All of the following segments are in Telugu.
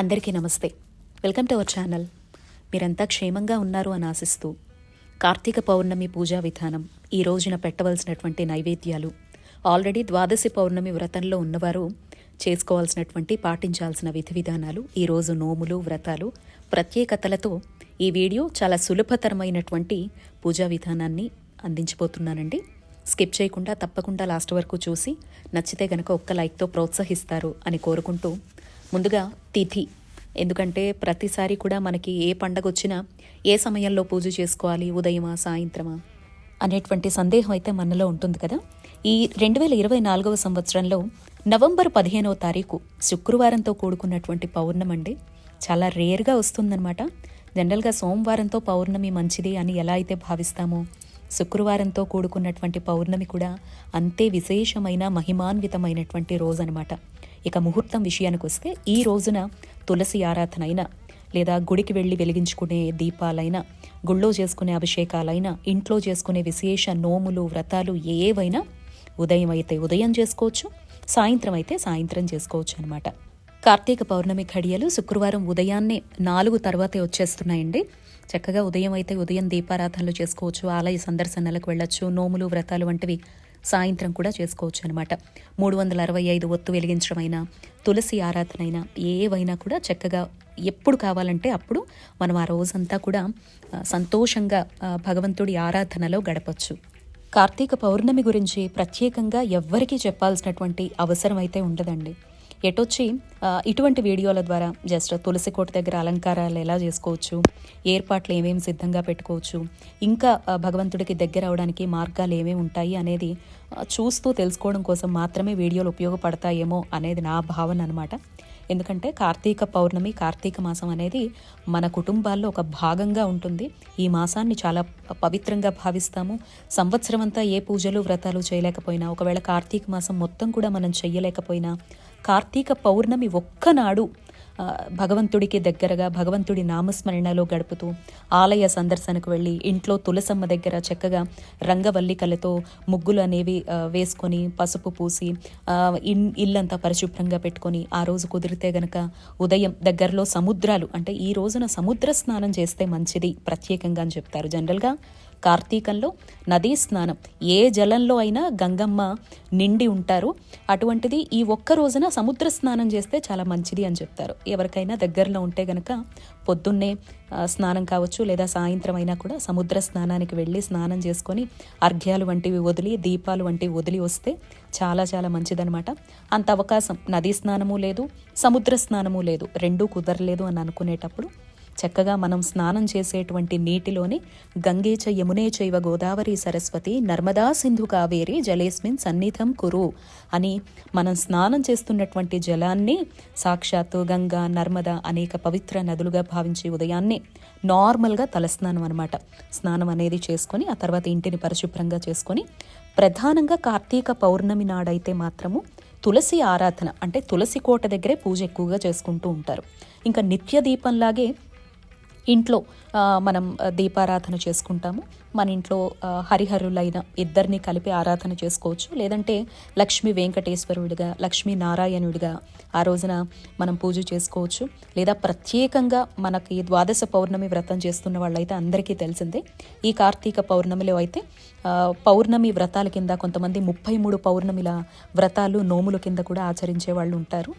అందరికీ నమస్తే. Welcome to our channel. మీరంతా క్షేమంగా ఉన్నారు అని ఆశిస్తూ కార్తీక పౌర్ణమి పూజా విధానం ఈ రోజున పెట్టవలసినటువంటి నైవేద్యాలు ఆల్రెడీ ద్వాదశి పౌర్ణమి వ్రతంలో ఉన్నవారు చేసుకోవాల్సినటువంటి పాటించాల్సిన విధి విధానాలు ఈరోజు నోములు వ్రతాలు ప్రత్యేకతలతో ఈ వీడియో చాలా సులభతరమైనటువంటి పూజా విధానాన్ని అందించబోతున్నానండి. స్కిప్ చేయకుండా తప్పకుండా లాస్ట్ వరకు చూసి నచ్చితే గనక ఒక్క లైక్తో ప్రోత్సహిస్తారు అని కోరుకుంటూ ముందుగా తిథి. ఎందుకంటే ప్రతిసారి కూడా మనకి ఏ పండగ వచ్చినా ఏ సమయంలో పూజ చేసుకోవాలి? ఉదయమా? సాయంత్రమా? అనేటువంటి సందేహం అయితే మనలో ఉంటుంది కదా. ఈ రెండు వేల ఇరవై నాలుగవ సంవత్సరంలో నవంబర్ పదిహేనవ తారీఖు శుక్రవారంతో కూడుకున్నటువంటి పౌర్ణమండి చాలా రేర్గా వస్తుందన్నమాట. జనరల్గా సోమవారంతో పౌర్ణమి మంచిది అని ఎలా అయితే భావిస్తామో శుక్రవారంతో కూడుకున్నటువంటి పౌర్ణమి కూడా అంతే విశేషమైన మహిమాన్వితమైనటువంటి రోజు అనమాట ఇక ముహూర్తం విషయానికి వస్తే ఈ రోజున తులసి ఆరాధన అయినా లేదా గుడికి వెళ్ళి వెలిగించుకునే దీపాలైనా గుళ్ళో చేసుకునే అభిషేకాలైనా ఇంట్లో చేసుకునే విశేష నోములు వ్రతాలు ఏవైనా ఉదయం అయితే ఉదయం చేసుకోవచ్చు సాయంత్రం అయితే సాయంత్రం చేసుకోవచ్చు అనమాట కార్తీక పౌర్ణమి ఘడియలు శుక్రవారం ఉదయాన్నే నాలుగు తర్వాతే వచ్చేస్తున్నాయండి. చక్కగా ఉదయం అయితే ఉదయం దీపారాధనలు చేసుకోవచ్చు ఆలయ సందర్శనలకు వెళ్ళొచ్చు నోములు వ్రతాలు వంటివి సాయంత్రం కూడా చేసుకోవచ్చు అనమాట మూడు వందల అరవై ఐదు ఒత్తు వెలిగించడమైనా తులసి ఆరాధన అయినా ఏవైనా కూడా చక్కగా ఎప్పుడు కావాలంటే అప్పుడు మనం ఆ రోజంతా కూడా సంతోషంగా భగవంతుడి ఆరాధనలో గడపచ్చు. కార్తీక పౌర్ణమి గురించి ప్రత్యేకంగా ఎవ్వరికీ చెప్పాల్సినటువంటి అవసరం అయితే ఉండదండి. ఎటొచ్చి ఇటువంటి వీడియోల ద్వారా జస్ట్ తులసి కోట దగ్గర అలంకారాలు ఎలా చేసుకోవచ్చు ఏర్పాట్లు ఏమేమి సిద్ధంగా పెట్టుకోవచ్చు ఇంకా భగవంతుడికి దగ్గర అవడానికి మార్గాలు ఏమేమి ఉంటాయి అనేది చూస్తూ తెలుసుకోవడం కోసం మాత్రమే వీడియోలు ఉపయోగపడతాయేమో అనేది నా భావన అనమాట ఎందుకంటే కార్తీక పౌర్ణమి కార్తీక మాసం అనేది మన కుటుంబాల్లో ఒక భాగంగా ఉంటుంది. ఈ మాసాన్ని చాలా పవిత్రంగా భావిస్తాము. సంవత్సరం అంతా ఏ పూజలు వ్రతాలు చేయలేకపోయినా ఒకవేళ కార్తీక మాసం మొత్తం కూడా మనం చెయ్యలేకపోయినా కార్తీక పౌర్ణమి ఒక్కనాడు భగవంతుడికి దగ్గరగా భగవంతుడి నామస్మరణలో గడుపుతూ ఆలయ సందర్శనకు వెళ్ళి ఇంట్లో తులసమ్మ దగ్గర చక్కగా రంగవల్లికలతో ముగ్గులు అనేవి వేసుకొని పసుపు పూసి ఇన్ ఇల్లంతా పరిశుభ్రంగా పెట్టుకొని ఆ రోజు కుదిరితే గనక ఉదయం దగ్గరలో సముద్రాలు అంటే ఈ రోజున సముద్ర స్నానం చేస్తే మంచిది ప్రత్యేకంగా అని చెప్తారు. జనరల్గా కార్తీకంలో నదీ స్నానం. ఏ జలంలో అయినా గంగమ్మ నిండి ఉంటారు. అటువంటిది ఈ ఒక్క రోజున సముద్ర స్నానం చేస్తే చాలా మంచిది అని చెప్తారు. ఎవరికైనా దగ్గరలో ఉంటే గనక పొద్దున్నే స్నానం కావచ్చు లేదా సాయంత్రం అయినా కూడా సముద్ర స్నానానికి వెళ్ళి స్నానం చేసుకొని అర్ఘ్యాలు వంటివి వదిలి దీపాలు వంటివి వదిలి వస్తే చాలా చాలా మంచిదనమాట అంత అవకాశం. నదీ స్నానము లేదు సముద్ర స్నానము లేదు. రెండూ కుదరలేదు అని అనుకునేటప్పుడు చక్కగా మనం స్నానం చేసేటువంటి నీటిలోని గంగేచ యమునే చైవ గోదావరి సరస్వతి నర్మదా సింధు కావేరి జలేస్మిన్ సన్నిధం కురు అని మనం స్నానం చేస్తున్నటువంటి జలాన్ని సాక్షాత్తు గంగా నర్మద అనేక పవిత్ర నదులుగా భావించి ఉదయాన్నే నార్మల్గా తలస్నానం అనమాట స్నానం అనేది చేసుకొని ఆ తర్వాత ఇంటిని పరిశుభ్రంగా చేసుకొని ప్రధానంగా కార్తీక పౌర్ణమి నాడైతే మాత్రము తులసి ఆరాధన అంటే తులసి కోట దగ్గరే పూజ ఎక్కువగా చేసుకుంటూ ఉంటారు. ఇంకా నిత్య దీపంలాగే ఇంట్లో మనం దీపారాధన చేసుకుంటాము. మన ఇంట్లో హరిహరులైన ఇద్దరిని కలిపి ఆరాధన చేసుకోవచ్చు. లేదంటే లక్ష్మీ వెంకటేశ్వరుడిగా లక్ష్మీ నారాయణుడిగా ఆ రోజున మనం పూజ చేసుకోవచ్చు. లేదా ప్రత్యేకంగా మనకి ద్వాదశ పౌర్ణమి వ్రతం చేస్తున్న వాళ్ళైతే అందరికీ తెలిసిందే. ఈ కార్తీక పౌర్ణమిలో అయితే పౌర్ణమి వ్రతాల కింద కొంతమంది ముప్పై మూడు పౌర్ణమిల వ్రతాలు నోముల కింద కూడా ఆచరించే వాళ్ళు ఉంటారు.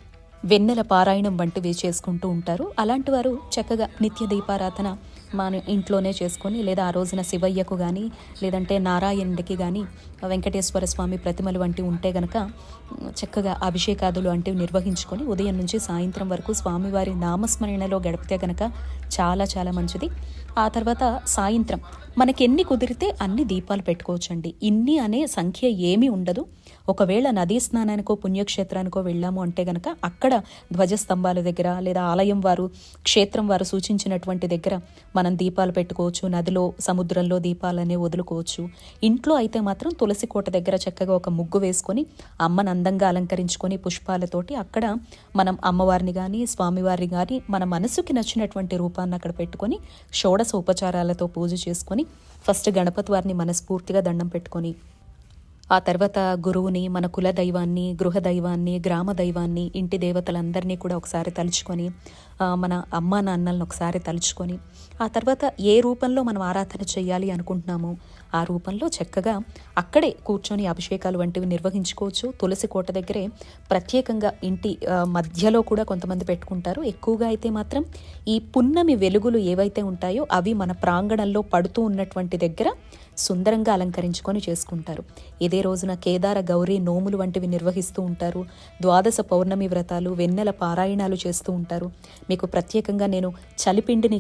వెన్నెల పారాయణం వంటివి చేసుకుంటూ ఉంటారు. అలాంటి వారు చక్కగా నిత్య దీపారాధన మన ఇంట్లోనే చేసుకొని లేదా ఆ రోజున శివయ్యకు కానీ లేదంటే నారాయణుడికి కానీ వెంకటేశ్వర స్వామి ప్రతిమలు వంటివి ఉంటే గనక చక్కగా అభిషేకాదులు వంటివి నిర్వహించుకొని ఉదయం నుంచి సాయంత్రం వరకు స్వామివారి నామస్మరణలో గడిపితే గనక చాలా చాలా మంచిది. ఆ తర్వాత సాయంత్రం. మనకి ఎన్ని కుదిరితే అన్ని దీపాలు పెట్టుకోవచ్చండి. ఇన్ని అనే సంఖ్య ఏమీ ఉండదు. ఒకవేళ నదీ స్నానానికో పుణ్యక్షేత్రానికో వెళ్ళాము అంటే గనక అక్కడ ధ్వజస్తంభాల దగ్గర లేదా ఆలయం వారు క్షేత్రం వారు సూచించినటువంటి దగ్గర మనం దీపాలు పెట్టుకోవచ్చు నదిలో సముద్రంలో దీపాలనే వదులుకోవచ్చు. ఇంట్లో అయితే మాత్రం తులసి కోట దగ్గర చక్కగా ఒక ముగ్గు వేసుకొని అమ్మను అందంగా అలంకరించుకొని పుష్పాలతోటి అక్కడ మనం అమ్మవారిని కానీ స్వామివారిని కానీ మన మనసుకి నచ్చినటువంటి రూపాన్ని అక్కడ పెట్టుకొని షోడశ ఉపచారాలతో పూజ చేసుకొని ఫస్ట్ గణపతి వారిని మనస్ఫూర్తిగా దండం పెట్టుకొని ఆ తర్వాత గురువుని మన కుల దైవాన్ని గృహ దైవాన్ని గ్రామ దైవాన్ని ఇంటి దేవతలందరినీ కూడా ఒకసారి తలుచుకొని మన అమ్మా నాన్నలను ఒకసారి తలుచుకొని ఆ తర్వాత ఏ రూపంలో మనం ఆరాధన చేయాలి అనుకుంటున్నామో ఆ రూపంలో చక్కగా అక్కడే కూర్చొని అభిషేకాలు వంటివి నిర్వహించుకోవచ్చు. తులసి కోట దగ్గరే ప్రత్యేకంగా ఇంటి మధ్యలో కూడా కొంతమంది పెట్టుకుంటారు. ఎక్కువగా అయితే మాత్రం ఈ పున్నమి వెలుగులు ఏవైతే ఉంటాయో అవి మన ప్రాంగణంలో పడుతూ ఉన్నటువంటి దగ్గర సుందరంగా అలంకరించుకొని చేసుకుంటారు. ఇదే రోజున కేదార గౌరీ నోములు వంటివి నిర్వహిస్తూ ఉంటారు. ద్వాదశ పౌర్ణమి వ్రతాలు వెన్నెల పారాయణాలు చేస్తూ ఉంటారు. మీకు ప్రత్యేకంగా నేను చలిపిండిని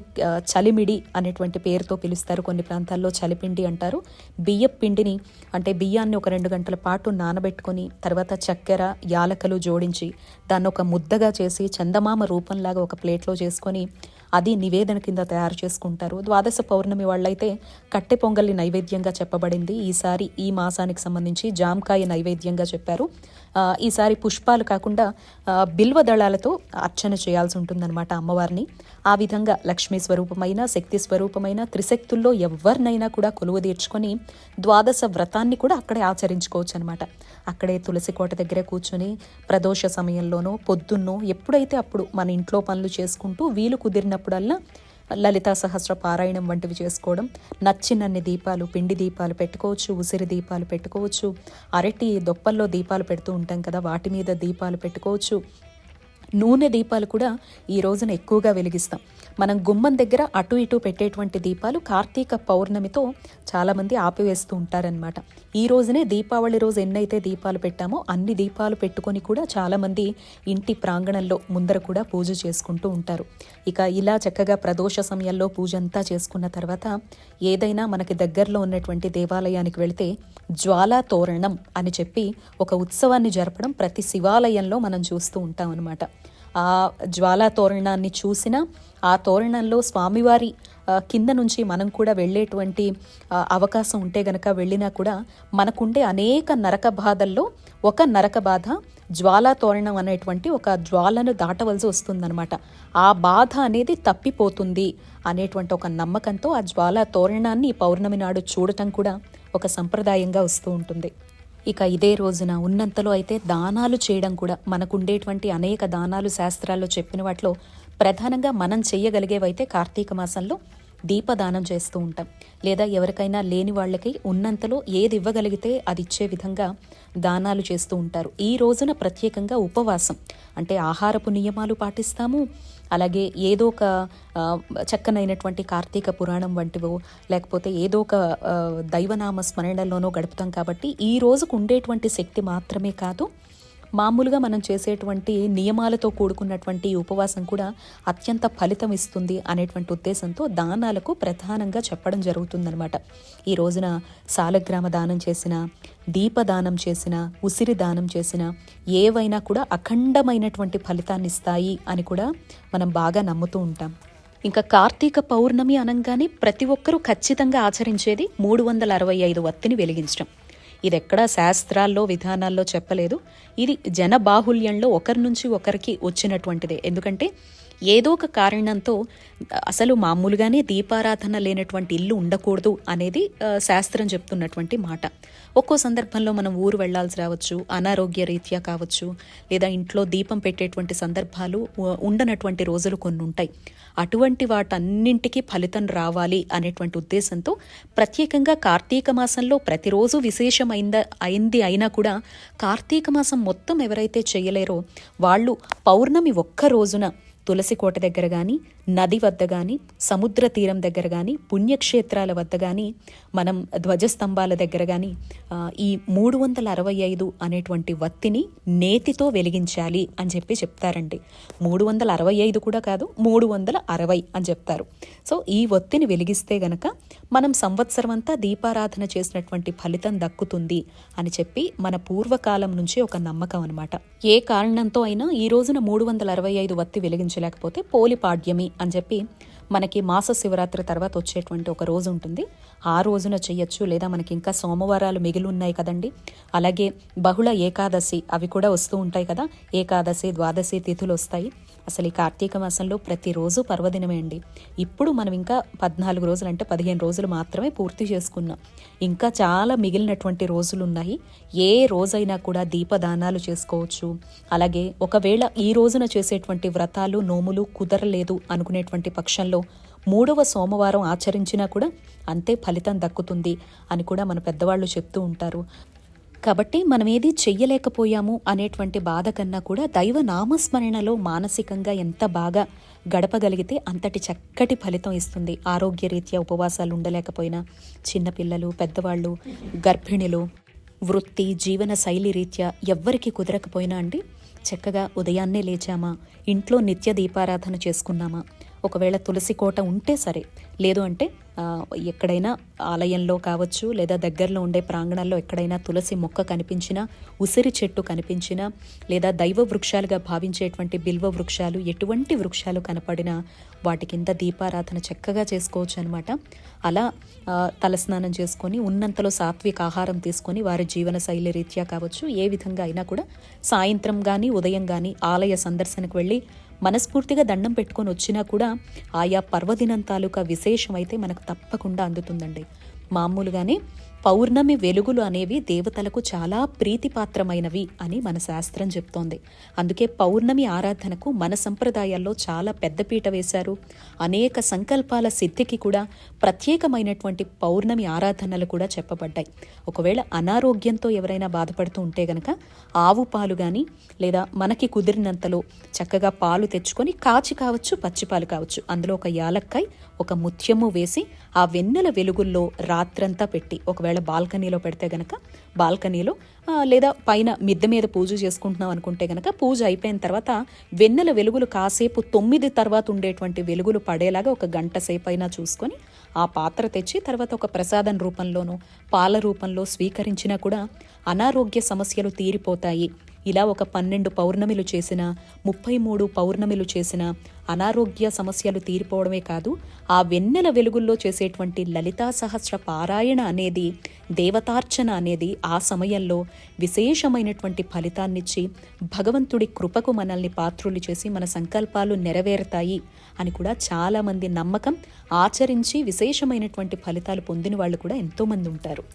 చలిమిడి అనేటువంటి పేరుతో పిలుస్తారు. కొన్ని ప్రాంతాల్లో చలిపిండి అంటారు. బియ్యపు పిండిని అంటే బియ్యాన్ని ఒక రెండు గంటల పాటు నానబెట్టుకొని తర్వాత చక్కెర యాలకలు జోడించి దాన్ని ఒక ముద్దగా చేసి చందమామ రూపంలాగా ఒక ప్లేట్లో చేసుకొని అది నివేదన కింద తయారు చేసుకుంటారు. ద్వాదశ పౌర్ణమి వాళ్ళైతే కట్టె పొంగల్ని నైవేద్యంగా చెప్పబడింది. ఈసారి ఈ మాసానికి సంబంధించి జామకాయ నైవేద్యంగా చెప్పారు. ఈసారి పుష్పాలు కాకుండా బిల్వ దళాలతో అర్చన చేయాల్సి ఉంటుందన్నమాట అమ్మవారిని. ఆ విధంగా లక్ష్మీ స్వరూపమైన శక్తి స్వరూపమైన త్రిశక్తుల్లో ఎవరినైనా కూడా కొలువు తీర్చుకొని ద్వాదశ వ్రతాన్ని కూడా అక్కడే ఆచరించుకోవచ్చు అనమాట అక్కడే తులసి కోట దగ్గర కూర్చొని ప్రదోష సమయంలోనో పొద్దున్నో ఎప్పుడైతే అప్పుడు మన ఇంట్లో పనులు చేసుకుంటూ వీలు కుదిరినప్పుడల్లా లలితా సహస్ర పారాయణం వంటివి చేసుకోవడం నచ్చినన్ని దీపాలు పిండి దీపాలు పెట్టుకోవచ్చు ఉసిరి దీపాలు పెట్టుకోవచ్చు అరటి దొప్పల్లో దీపాలు పెడుతూ ఉంటాం కదా వాటి మీద దీపాలు పెట్టుకోవచ్చు నూనె దీపాలు కూడా ఈ రోజున ఎక్కువగా వెలిగిస్తాం. మనం గుమ్మం దగ్గర అటు ఇటు పెట్టేటువంటి దీపాలు కార్తీక పౌర్ణమితో చాలామంది ఆపివేస్తూ ఉంటారనమాట ఈ రోజునే దీపావళి రోజు ఎన్నైతే దీపాలు పెట్టామో అన్ని దీపాలు పెట్టుకొని కూడా చాలామంది ఇంటి ప్రాంగణంలో ముందర కూడా పూజ చేసుకుంటూ ఉంటారు. ఇక ఇలా చక్కగా ప్రదోష సమయంలో పూజ అంతా చేసుకున్న తర్వాత ఏదైనా మనకి దగ్గరలో ఉన్నటువంటి దేవాలయానికి వెళితే జ్వాలా తోరణం అని చెప్పి ఒక ఉత్సవాన్ని జరపడం ప్రతి శివాలయంలో మనం చూస్తూ ఉంటాం అనమాట ఆ జ్వాలా తోరణాన్ని చూసినా ఆ తోరణంలో స్వామివారి కింద నుంచి మనం కూడా వెళ్ళేటువంటి అవకాశం ఉంటే గనక వెళ్ళినా కూడా మనకుండే అనేక నరక బాధల్లో ఒక నరక బాధ జ్వాలా తోరణం అనేటువంటి ఒక జ్వాలను దాటవలసి వస్తుందన్నమాట. ఆ బాధ అనేది తప్పిపోతుంది అనేటువంటి ఒక నమ్మకంతో ఆ జ్వాలా తోరణాన్ని పౌర్ణమి నాడు చూడటం కూడా ఒక సంప్రదాయంగా వస్తూ ఉంటుంది. ఇక ఇదే రోజున ఉన్నంతలో అయితే దానాలు చేయడం కూడా మనకుండేటువంటి అనేక దానాలు శాస్త్రాల్లో చెప్పిన వాటిలో ప్రధానంగా మనం చెయ్యగలిగేవైతే కార్తీక మాసంలో దీపదానం చేస్తూ ఉంటాం. లేదా ఎవరికైనా లేని వాళ్ళకి ఉన్నంతలో ఏది ఇవ్వగలిగితే అది ఇచ్చే విధంగా దానాలు చేస్తూ ఉంటారు. ఈ రోజున ప్రత్యేకంగా ఉపవాసం అంటే ఆహారపు నియమాలు పాటిస్తాము. అలాగే ఏదో ఒక చక్కనైనటువంటి కార్తీక పురాణం వంటివో లేకపోతే ఏదో ఒక దైవనామ స్మరణలోనో గడుపుతాం కాబట్టి ఈ రోజుకు ఉండేటువంటి శక్తి మాత్రమే కాదు. మామూలుగా మనం చేసేటువంటి నియమాలతో కూడుకున్నటువంటి ఉపవాసం కూడా అత్యంత ఫలితం ఇస్తుంది అనేటువంటి ఉద్దేశంతో దానాలకు ప్రధానంగా చెప్పడం జరుగుతుందనమాట ఈ రోజున సాలగ్రామ దానం చేసిన దీపదానం చేసిన ఉసిరి దానం చేసిన ఏవైనా కూడా అఖండమైనటువంటి ఫలితాన్ని ఇస్తాయి అని కూడా మనం బాగా నమ్ముతూ ఉంటాం. ఇంకా కార్తీక పౌర్ణమి అనగానే ప్రతి ఒక్కరూ ఖచ్చితంగా ఆచరించేది మూడు వందల అరవై ఐదు వత్తిని వెలిగించడం. ఇది శాస్త్రాల్లో విధానాల్లో చెప్పలేదు. ఇది జనబాహుల్యంలో ఒకరి నుంచి ఒకరికి వచ్చినటువంటిదే. ఎందుకంటే ఏదో ఒక కారణంతో అసలు మామూలుగానే దీపారాధన లేనటువంటి ఇల్లు ఉండకూడదు అనేది శాస్త్రం చెప్తున్నటువంటి మాట. ఒక్కో సందర్భంలో మనం ఊరు వెళ్ళాల్సి రావచ్చు అనారోగ్య రీత్యా కావచ్చు లేదా ఇంట్లో దీపం పెట్టేటువంటి సందర్భాలు ఉండనటువంటి రోజులు కొన్ని ఉంటాయి. అటువంటి వాటన్నింటికీ ఫలితం రావాలి అనేటువంటి ఉద్దేశంతో ప్రత్యేకంగా కార్తీక మాసంలో ప్రతిరోజు విశేషమైంద అయింది అయినా కూడా కార్తీక మాసం మొత్తం ఎవరైతే చేయలేరో వాళ్ళు పౌర్ణమి ఒక్క రోజున తులసి కోట దగ్గర కానీ నది వద్ద కానీ సముద్ర తీరం దగ్గర కానీ పుణ్యక్షేత్రాల వద్ద కానీ మనం ధ్వజస్తంభాల దగ్గర కానీ ఈ మూడు వందల అరవై ఐదు అనేటువంటి వత్తిని నేతితో వెలిగించాలి అని చెప్పి చెప్తారండి. మూడు వందల అరవై ఐదు కూడా కాదు మూడు వందల అరవై అని చెప్తారు. సో ఈ ఒత్తిని వెలిగిస్తే గనక మనం సంవత్సరం అంతా దీపారాధన చేసినటువంటి ఫలితం దక్కుతుంది అని చెప్పి మన పూర్వకాలం నుంచి ఒక నమ్మకం అనమాట ఏ కారణంతో అయినా ఈ రోజున మూడు వందల అరవై ఐదు వత్తి వెలిగించలేకపోతే పోలిపాడ్యమి అని చెప్పి మనకి మాస శివరాత్రి తర్వాత వచ్చేటువంటి ఒక రోజు ఉంటుంది. ఆ రోజున చేయొచ్చు లేదా మనకి ఇంకా సోమవారాలు మిగిలి ఉన్నాయి కదండి. అలాగే బహుళ ఏకాదశి అవి కూడా వస్తూ ఉంటాయి కదా. ఏకాదశి ద్వాదశి తిథులు వస్తాయి. అసలు ఈ కార్తీక మాసంలో ప్రతిరోజు పర్వదినమే అండి. ఇప్పుడు మనం ఇంకా పద్నాలుగు రోజులు అంటే పదిహేను రోజులు మాత్రమే పూర్తి చేసుకున్నాం. ఇంకా చాలా మిగిలినటువంటి రోజులు ఉన్నాయి ఏ రోజైనా కూడా దీపదానాలు చేసుకోవచ్చు. అలాగే ఒకవేళ ఈ రోజున చేసేటువంటి వ్రతాలు నోములు కుదరలేదు అనుకునేటువంటి పక్షంలో మూడవ సోమవారం ఆచరించినా కూడా అంతే ఫలితం దక్కుతుంది అని కూడా మన పెద్దవాళ్ళు చెప్తూ ఉంటారు. కాబట్టి మనం ఏది చెయ్యలేకపోయాము అనేటువంటి బాధ కన్నా కూడా దైవ నామస్మరణలో మానసికంగా ఎంత బాగా గడపగలిగితే అంతటి చక్కటి ఫలితం ఇస్తుంది. ఆరోగ్యరీత్యా ఉపవాసాలు ఉండలేకపోయినా చిన్నపిల్లలు పెద్దవాళ్ళు గర్భిణులు వృత్తి జీవన శైలి రీత్యా ఎవ్వరికి కుదరకపోయినా అండి చక్కగా ఉదయాన్నే లేచామా ఇంట్లో నిత్య దీపారాధన చేసుకున్నామా ఒకవేళ తులసి కోట ఉంటే సరే. లేదు అంటే ఎక్కడైనా ఆలయంలో కావచ్చు లేదా దగ్గరలో ఉండే ప్రాంగణాల్లో ఎక్కడైనా తులసి మొక్క కనిపించినా ఉసిరి చెట్టు కనిపించినా లేదా దైవ వృక్షాలుగా భావించేటువంటి బిల్వ వృక్షాలు ఎటువంటి వృక్షాలు కనపడినా వాటి కింద దీపారాధన చక్కగా చేసుకోవచ్చు అనమాట అలా తలస్నానం చేసుకొని ఉన్నంతలో సాత్విక ఆహారం తీసుకొని వారి జీవన శైలి రీత్యా కావచ్చు ఏ విధంగా అయినా కూడా సాయంత్రం కానీ ఉదయం కానీ ఆలయ సందర్శనకు వెళ్ళి మనస్ఫూర్తిగా దండం పెట్టుకొని వచ్చినా కూడా ఆయా పర్వదినం తాలూకా విశేషమైతే మనకు తప్పకుండా అందుతుందండి. మామూలుగానే పౌర్ణమి వెలుగులు అనేవి దేవతలకు చాలా ప్రీతిపాత్రమైనవి అని మన శాస్త్రం చెప్తోంది. అందుకే పౌర్ణమి ఆరాధనకు మన సంప్రదాయాల్లో చాలా పెద్దపీట వేశారు. అనేక సంకల్పాల సిద్ధికి కూడా ప్రత్యేకమైనటువంటి పౌర్ణమి ఆరాధనలు కూడా చెప్పబడ్డాయి. ఒకవేళ అనారోగ్యంతో ఎవరైనా బాధపడుతూ ఉంటే గనక ఆవు పాలు కానీ లేదా మనకి కుదిరినంతలో చక్కగా పాలు తెచ్చుకొని కాచి కావచ్చు పచ్చిపాలు కావచ్చు. అందులో ఒక యాలక్కాయ ఒక ముత్యము వేసి ఆ వెన్నెల వెలుగుల్లో రాత్రంతా పెట్టి ఒకవేళ బాల్కనీలో పెడితే గనక బాల్కనీలో లేదా పైన మిద్దె మీద పూజ చేసుకుంటున్నాం అనుకుంటే గనక పూజ అయిపోయిన తర్వాత వెన్నెల వెలుగులు కాసేపు తొమ్మిది తర్వాత ఉండేటువంటి వెలుగులు పడేలాగా ఒక గంట సేపు అయినా చూసుకొని ఆ పాత్ర తెచ్చి తర్వాత ఒక ప్రసాదం రూపంలోనూ పాల రూపంలో స్వీకరించినా కూడా అనారోగ్య సమస్యలు తీరిపోతాయి. ఇలా ఒక పన్నెండు పౌర్ణమిలు చేసిన ముప్పై మూడు పౌర్ణమిలు చేసిన అనారోగ్య సమస్యలు తీరిపోవడమే కాదు ఆ వెన్నెల వెలుగుల్లో చేసేటువంటి లలితా సహస్ర పారాయణ అనేది దేవతార్చన అనేది ఆ సమయంలో విశేషమైనటువంటి ఫలితాన్నిచ్చి భగవంతుడి కృపకు మనల్ని పాత్రులు చేసి మన సంకల్పాలు నెరవేరుతాయి అని కూడా చాలామంది నమ్మకం ఆచరించి విశేషమైనటువంటి ఫలితాలు పొందిన వాళ్ళు కూడా ఎంతోమంది ఉంటారు.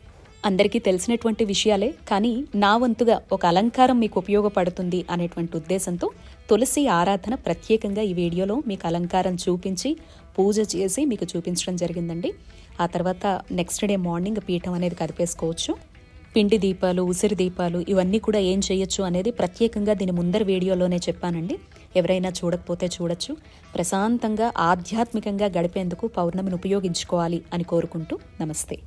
అందరికీ తెలిసినటువంటి విషయాలే కానీ నా వంతుగా ఒక అలంకారం మీకు ఉపయోగపడుతుంది అనేటువంటి ఉద్దేశంతో తులసి ఆరాధన ప్రత్యేకంగా ఈ వీడియోలో మీకు అలంకారం చూపించి పూజ చేసి మీకు చూపించడం జరిగిందండి. ఆ తర్వాత నెక్స్ట్ డే మార్నింగ్ పీఠం అనేది కదిపేసుకోవచ్చు. పిండి దీపాలు ఉసిరి దీపాలు ఇవన్నీ కూడా ఏం చేయొచ్చు అనేది ప్రత్యేకంగా దీని ముందర వీడియోలోనే చెప్పానండి. ఎవరైనా చూడకపోతే చూడొచ్చు. ప్రశాంతంగా ఆధ్యాత్మికంగా గడిపేందుకు పౌర్ణమిని ఉపయోగించుకోవాలి అని కోరుకుంటూ నమస్తే.